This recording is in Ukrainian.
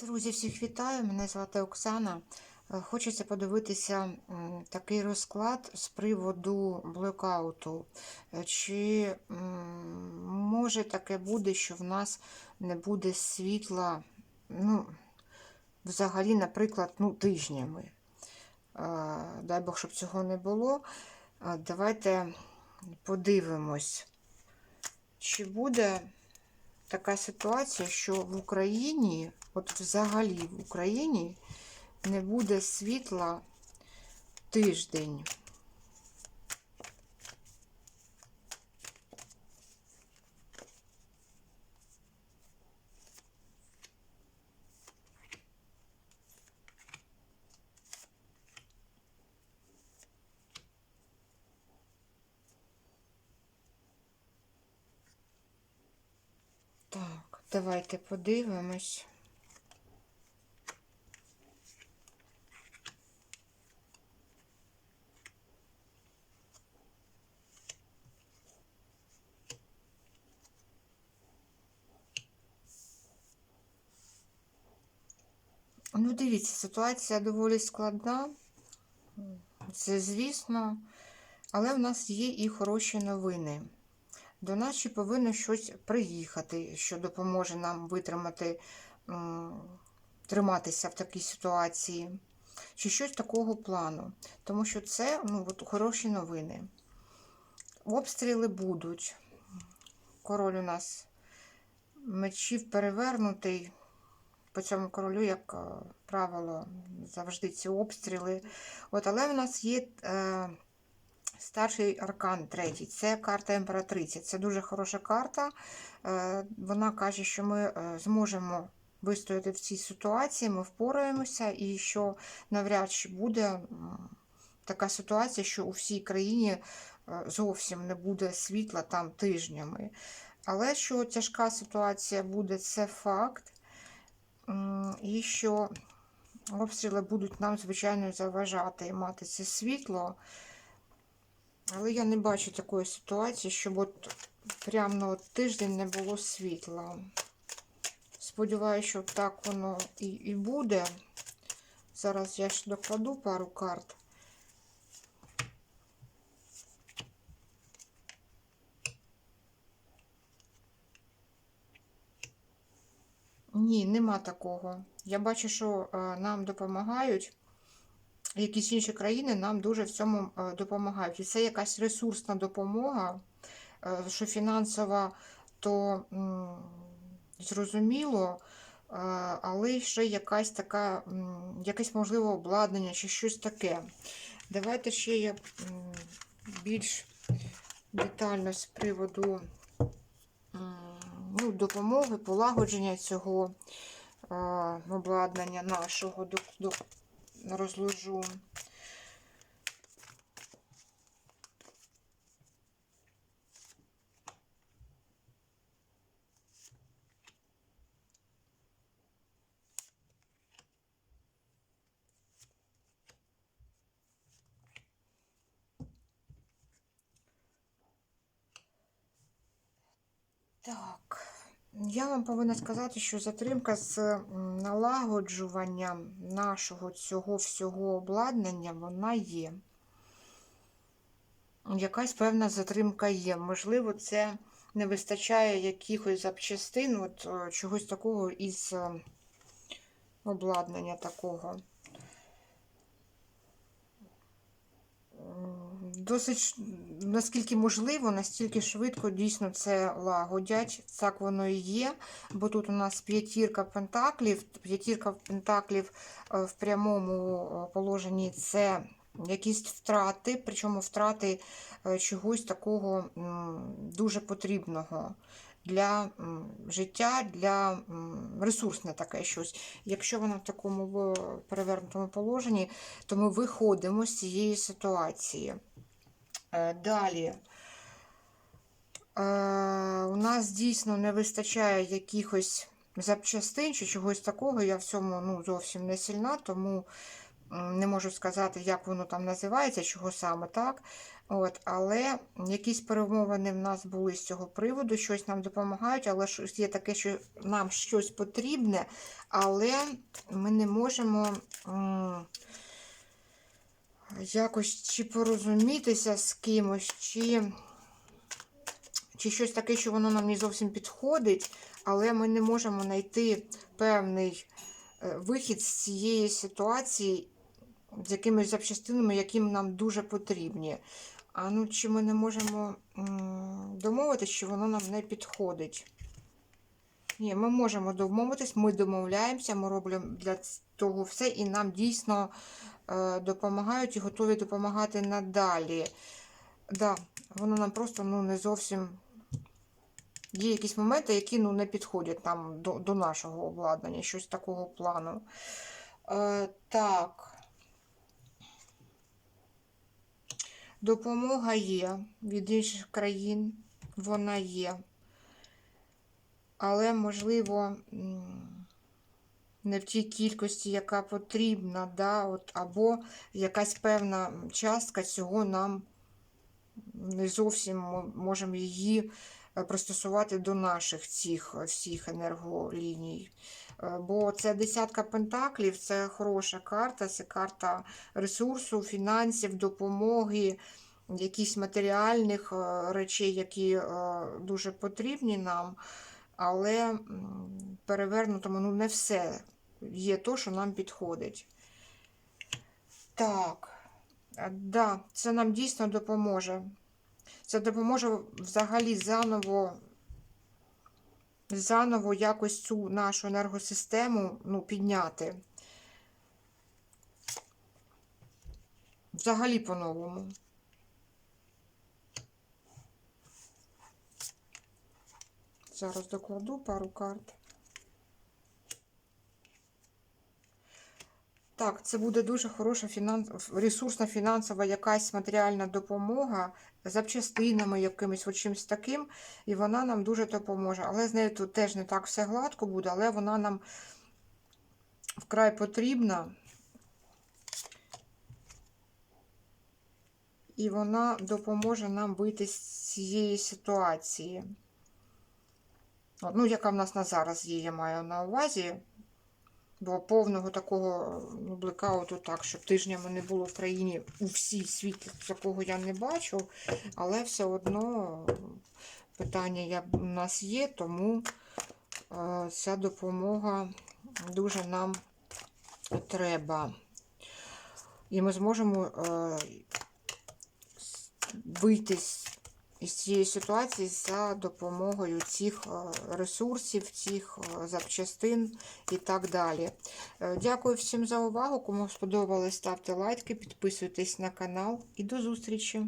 Друзі, всіх вітаю! Мене звати Оксана. Е, Хочеться подивитися такий розклад з приводу блекауту. Е, Чи може таке буде, що в нас не буде світла, ну, взагалі, наприклад, ну, тижнями. Е, Дай Бог, щоб цього не було. Давайте подивимось, чи буде така ситуація, що в Україні, от взагалі в Україні, не буде світла тиждень. Так, давайте подивимось. Ну, дивіться, ситуація доволі складна. Це звісно, але в нас є і хороші новини. До нас ще повинно щось приїхати, що допоможе нам витримати, триматися в такій ситуації, чи щось такого плану. Тому що це ну, от, хороші новини. Обстріли будуть. Король у нас мечів перевернутий. По цьому королю, як е, правило, завжди ці обстріли. От, але в нас є. Е, Старший аркан третій це карта імператриці. Це дуже хороша карта. Е, Вона каже, що ми е, зможемо вистояти в цій ситуації, ми впораємося, і що навряд чи буде така ситуація, що у всій країні е, зовсім не буде світла там тижнями. Але що тяжка ситуація буде, це факт. І що обстріли будуть нам, звичайно, заважати і мати це світло. Але я не бачу такої ситуації, щоб от прямо на от тиждень не було світла. Сподіваюся, що так воно і, і буде. Зараз я ще докладу пару карт. Ні, нема такого. Я бачу, що е, нам допомагають якісь інші країни нам дуже в цьому е, допомагають. І це якась ресурсна допомога, е, що фінансова, то зрозуміло, е, але ще якась така, якесь можливе обладнання чи щось таке. Давайте ще я більш детально з приводу ну, допомоги, полагодження цього обладнання нашого розложу. Так, я вам повинна сказати, що затримка з налагоджуванням нашого цього всього обладнання, вона є. Якась певна затримка є. Можливо, це не вистачає якихось запчастин, от е, чогось такого із е, обладнання такого. Досить, наскільки можливо, настільки швидко дійсно це лагодять. Так воно і є. Бо тут у нас п'ятірка пентаклів. П'ятірка пентаклів е, в прямому е, положенні це якісь втрати, причому втрати е, чогось такого дуже потрібного для життя, для ресурсне таке щось. Якщо воно в такому перевернутому положенні, то ми виходимо з цієї ситуації. Е, Далі. Е, У нас дійсно не вистачає якихось запчастин чи чогось такого. Я в цьому ну, зовсім не сильна, тому не можу сказати, як воно там називається, чого саме так. От, але якісь перемовини в нас були з цього приводу, щось нам допомагають, але є таке, що нам щось потрібне, але ми не можемо якось чи порозумітися з кимось, чи, чи щось таке, що воно нам не зовсім підходить, але ми не можемо знайти певний е, вихід з цієї ситуації з якимись запчастинами, які нам дуже потрібні. А ну чи ми не можемо м, домовитись, що воно нам не підходить? Ні, ми можемо домовитись, ми домовляємося, ми робимо для того все, і нам дійсно допомагають і готові допомагати надалі. Да, воно нам просто ну, не зовсім. Є якісь моменти, які ну, не підходять нам до, до нашого обладнання, щось такого плану. Е, так. Допомога є від інших країн, вона є. Але, можливо, не в тій кількості, яка потрібна, да, от, або якась певна частка цього нам не зовсім можемо її е, пристосувати до наших цих е, всіх енерголіній. Е, Бо це десятка пентаклів, це хороша карта, це карта ресурсу, фінансів, допомоги, якісь матеріальних речей, які дуже потрібні нам. Але перевернутому ну, не все є то, що нам підходить. Так, е, да, це нам дійсно допоможе. Це допоможе взагалі заново, заново якось цю нашу енергосистему ну, підняти. Взагалі по-новому. Зараз докладу пару карт. Так, це буде дуже хороша фінанс... ресурсна фінансова якась матеріальна допомога запчастинами якимось от чимось таким, і вона нам дуже допоможе. Але з нею тут теж не так все гладко буде, але вона нам вкрай потрібна. І вона допоможе нам вийти з цієї ситуації. Ну, яка в нас на зараз є, я маю на увазі. Бо повного такого ну, блекауту, так, щоб тижнями не було в країні у всій світі, такого я не бачу. Але все одно питання я, у нас є, тому е, ця допомога дуже нам треба. І ми зможемо е, вийти з із цієї ситуації за допомогою цих е, ресурсів, цих е, запчастин і так далі. Е, Дякую всім за увагу. Кому сподобалось, ставте лайки, підписуйтесь на канал і до зустрічі!